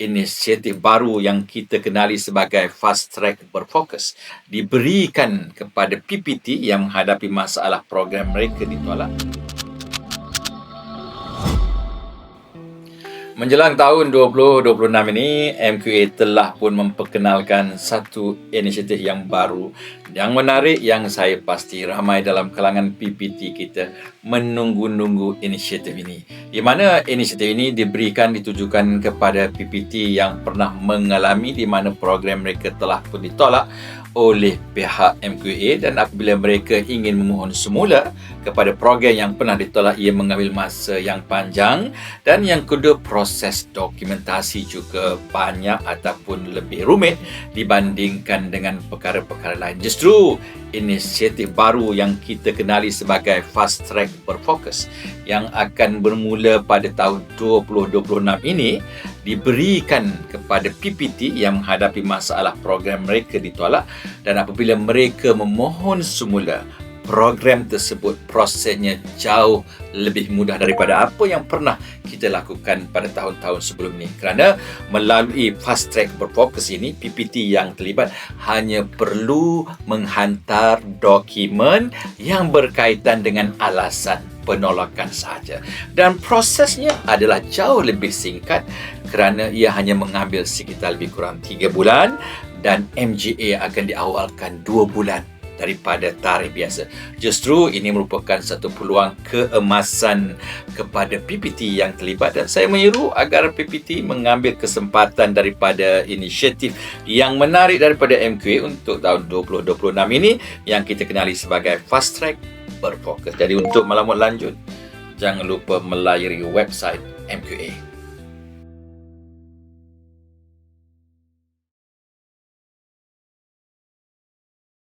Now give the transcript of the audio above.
inisiatif baru yang kita kenali sebagai Fast Track Berfokus diberikan kepada PPT yang menghadapi masalah program mereka ditolak. Menjelang tahun 2026 ini, MQA telah pun memperkenalkan satu inisiatif yang baru yang menarik yang saya pasti ramai dalam kalangan PPT kita menunggu-nunggu inisiatif ini. Di mana inisiatif ini diberikan ditujukan kepada PPT yang pernah mengalami di mana program mereka telah pun ditolak oleh pihak MQA dan apabila mereka ingin memohon semula kepada program yang pernah ditolak ia mengambil masa yang panjang dan yang kedua proses dokumentasi juga banyak ataupun lebih rumit dibandingkan dengan perkara-perkara lain. Justru inisiatif baru yang kita kenali sebagai Fast Track Berfokus yang akan bermula pada tahun 2026 ini diberikan kepada PPT yang menghadapi masalah program mereka ditolak dan apabila mereka memohon semula program tersebut prosesnya jauh lebih mudah daripada apa yang pernah kita lakukan pada tahun-tahun sebelum ini kerana melalui fast track berfokus ini PPT yang terlibat hanya perlu menghantar dokumen yang berkaitan dengan alasan penolakan sahaja. Dan prosesnya adalah jauh lebih singkat kerana ia hanya mengambil sekitar lebih kurang 3 bulan dan MGA akan diawalkan 2 bulan daripada tarikh biasa. Justru ini merupakan satu peluang keemasan kepada PPT yang terlibat dan saya menyeru agar PPT mengambil kesempatan daripada inisiatif yang menarik daripada MQA untuk tahun 2026 ini yang kita kenali sebagai Fast Track Berfokus. Jadi untuk maklumat lanjut, jangan lupa melayari website MQA.